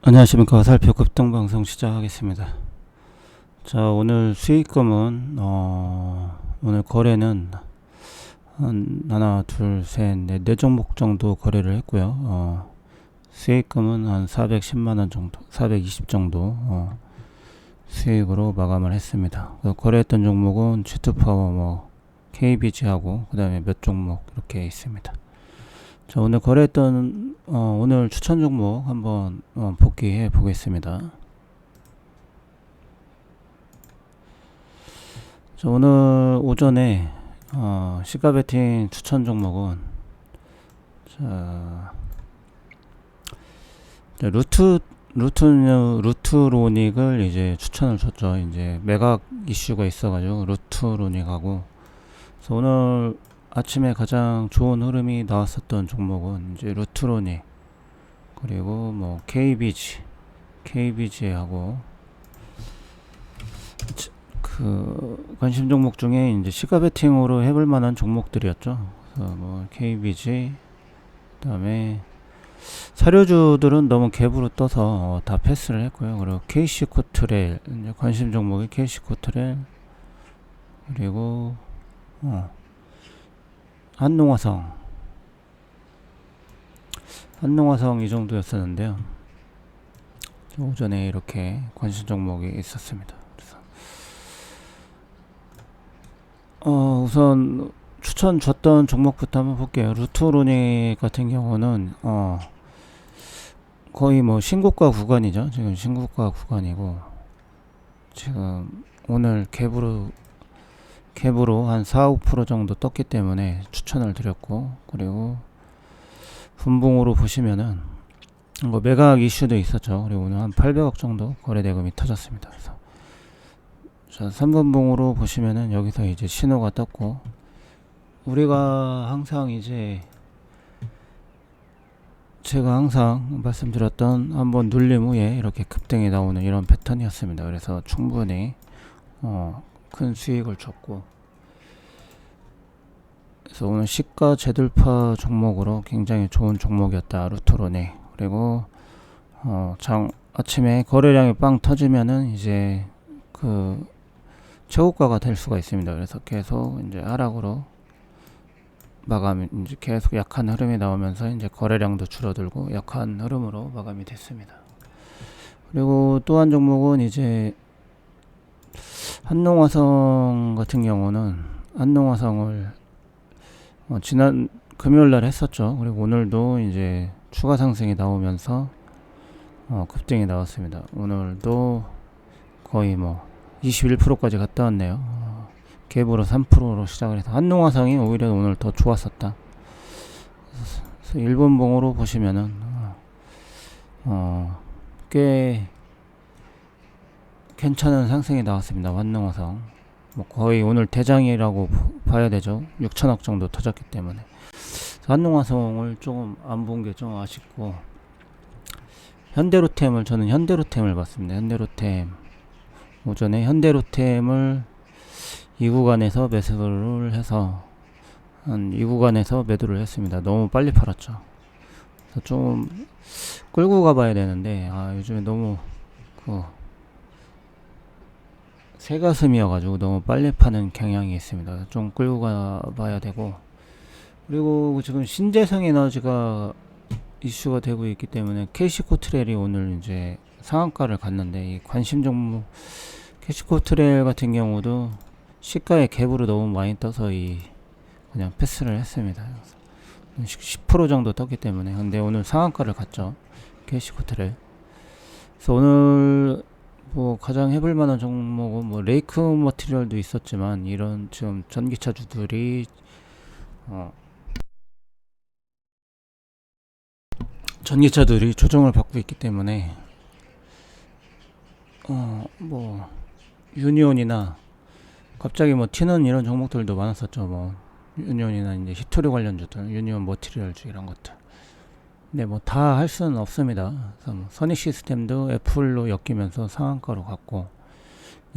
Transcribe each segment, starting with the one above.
안녕하십니까 살펴 급등 방송 시작하겠습니다. 자 오늘 수익금은 어, 오늘 거래는 한 하나 둘셋넷 네 종목 정도 거래를 했고요. 어, 수익금은 한 410만원 정도 420 정도 어, 수익으로 마감을 했습니다. 그 거래했던 종목은 쥐투파워 뭐 KBG하고 그 다음에 몇 종목 이렇게 있습니다. 자 오늘 거래했던 어, 오늘 추천 종목 한번 어, 복귀해 보겠습니다. 자 오늘 오전에 어, 시가 베팅 추천 종목은 자, 자, 루트 루트 루트로닉을 이제 추천을 줬죠. 이제 매각 이슈가 있어가지고 루트로닉하고 오늘 아침에 가장 좋은 흐름이 나왔었던 종목은 이제 루트로닉 그리고 뭐 KBG KBG하고 그 관심 종목 중에 이제 시가 베팅으로 해볼 만한 종목들이었죠. 그래서 뭐 KBG 그다음에 사료주들은 너무 갭으로 떠서 어, 다 패스를 했고요. 그리고 KC 이제 관심 종목이 KC 코트레일 그리고 어 한농화성 한농화성 이 정도였었는데요. 오전에 이렇게 관심 종목이 있었습니다. 그래서 어 우선 추천 줬던 종목부터 한번 볼게요. 루트로닉 같은 경우는 어 거의 뭐 신고가 구간이죠. 지금 신고가 구간이고 지금 오늘 갭으로 갭으로 한 4, 5% 정도 떴기 때문에 추천을 드렸고 그리고 분봉으로 보시면은 뭐 매각 이슈도 있었죠. 그리고 오늘 한 800억 정도 거래 대금이 터졌습니다. 그래서 자, 3번 봉으로 보시면은 여기서 이제 신호가 떴고 우리가 항상 이제 제가 항상 말씀드렸던 한번 눌림 후에 이렇게 급등이 나오는 이런 패턴이었습니다. 그래서 충분히 어, 큰 수익을 줬고 그래서 오늘 시가 재돌파 종목으로 굉장히 좋은 종목이었다 루트로네 그리고 어, 장 아침에 거래량이 빵 터지면은 이제 그 최고가가 될 수가 있습니다. 그래서 계속 이제 하락으로 마감이 이제 계속 약한 흐름이 나오면서 이제 거래량도 줄어들고 약한 흐름으로 마감이 됐습니다. 그리고 또 한 종목은 이제 한농화성 같은 경우는 한농화성을 어, 지난 금요일 날 했었죠. 그리고 오늘도 이제 추가 상승이 나오면서 어, 급등이 나왔습니다. 오늘도 거의 뭐 21%까지 갔다 왔네요. 어, 갭으로 3%로 시작을 해서 한농화성이 오히려 오늘 더 좋았었다. 그래서 일본 봉으로 보시면은 어, 어, 꽤 괜찮은 상승이 나왔습니다. 환농화성. 뭐 거의 오늘 대장이라고 봐야 되죠. 6천억 정도 터졌기 때문에. 환농화성을 조금 안 본 게 좀 아쉽고 현대로템을 저는 현대로템을 봤습니다. 현대로템 오전에 현대로템을 이 구간에서 매수를 해서 한 이 구간에서 매도를 했습니다. 너무 빨리 팔았죠. 좀 끌고 가봐야 되는데 아 요즘에 너무 그 새 가슴이어가지고 너무 빨리 파는 경향이 있습니다. 좀 끌고 가봐야 되고 그리고 지금 신재생 에너지가 이슈가 되고 있기 때문에 캐시 코트렐이 오늘 이제 상한가를 갔는데 이 관심 종목 캐시 코트렐 같은 경우도 시가의 갭으로 너무 많이 떠서 이 그냥 패스를 했습니다. 10% 정도 떴기 때문에 근데 오늘 상한가를 갔죠 캐시 코트렐. 그래서 오늘 뭐 가장 해볼 만한 종목은 뭐 레이크 머티리얼도 있었지만 이런 지금 전기차주들이 어 전기차들이 조정을 받고 있기 때문에 어 뭐 유니온이나 갑자기 뭐 튀는 이런 종목들도 많았었죠. 뭐 유니온이나 이제 히토리 관련주들 유니온 머티리얼주 이런 것들 네, 뭐 다 할 수는 없습니다. 뭐 선익 시스템도 애플로 엮이면서 상한가로 갔고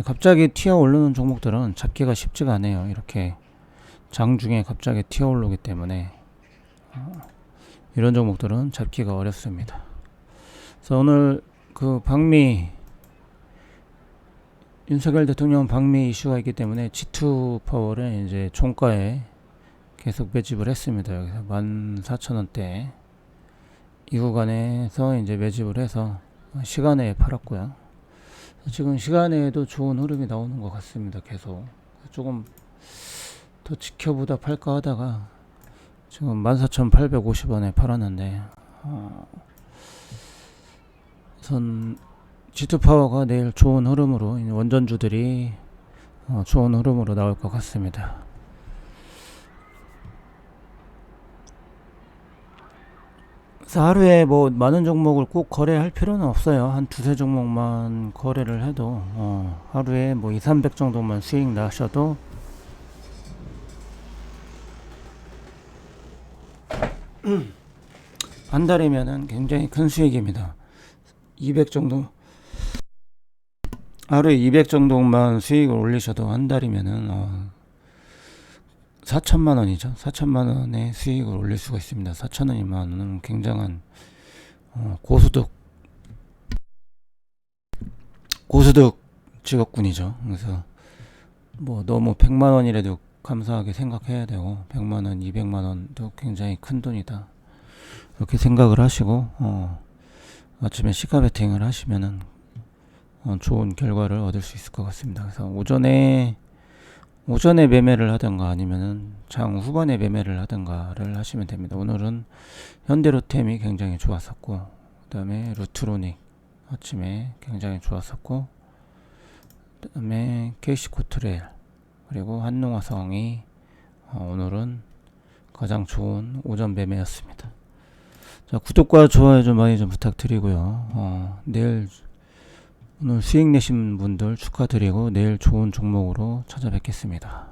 갑자기 튀어 오르는 종목들은 잡기가 쉽지가 않아요. 이렇게 장중에 갑자기 튀어 오르기 때문에 어, 이런 종목들은 잡기가 어렵습니다. 그래서 오늘 그 방미 윤석열 대통령 방미 이슈가 있기 때문에 G2 파워를 이제 종가에 계속 매집을 했습니다. 여기서 14,000원대 이 구간에서 이제 매집을 해서 시간에 팔았고요. 지금 시간에도 좋은 흐름이 나오는 것 같습니다. 계속 조금 더 지켜보다 팔까 하다가 지금 14,850원에 팔았는데 어, 우선 G2 파워가 내일 좋은 흐름으로 원전주들이 어, 좋은 흐름으로 나올 것 같습니다. 하루에 뭐 많은 종목을 꼭 거래할 필요는 없어요. 한 두세 종목만 거래를 해도 어, 하루에 뭐 2, 300 정도만 수익 나셔도 한 달이면은 굉장히 큰 수익입니다. 200 정도 하루에 200 정도만 수익을 올리셔도 한 달이면은 어, 4천만 원이죠. 4천만 원의 수익을 올릴 수가 있습니다. 4천 원이면 원은 굉장한 어, 고소득 고소득 직업군이죠. 그래서 뭐 너무 100만 원이라도 감사하게 생각해야 되고 100만 원, 200만 원도 굉장히 큰 돈이다. 이렇게 생각을 하시고 어, 아침에 시가 베팅을 하시면은 어, 좋은 결과를 얻을 수 있을 것 같습니다. 그래서 오전에 오전에 매매를 하든가 아니면은 장 후반에 매매를 하든가를 하시면 됩니다. 오늘은 현대로템이 굉장히 좋았었고 그다음에 루트로닉 아침에 굉장히 좋았었고 그다음에 KC코트레일 그리고 한농화성이 어, 오늘은 가장 좋은 오전 매매였습니다. 자, 구독과 좋아요 좀 많이 좀 부탁드리고요. 어, 내일 오늘 수익 내신 분들 축하드리고 내일 좋은 종목으로 찾아뵙겠습니다.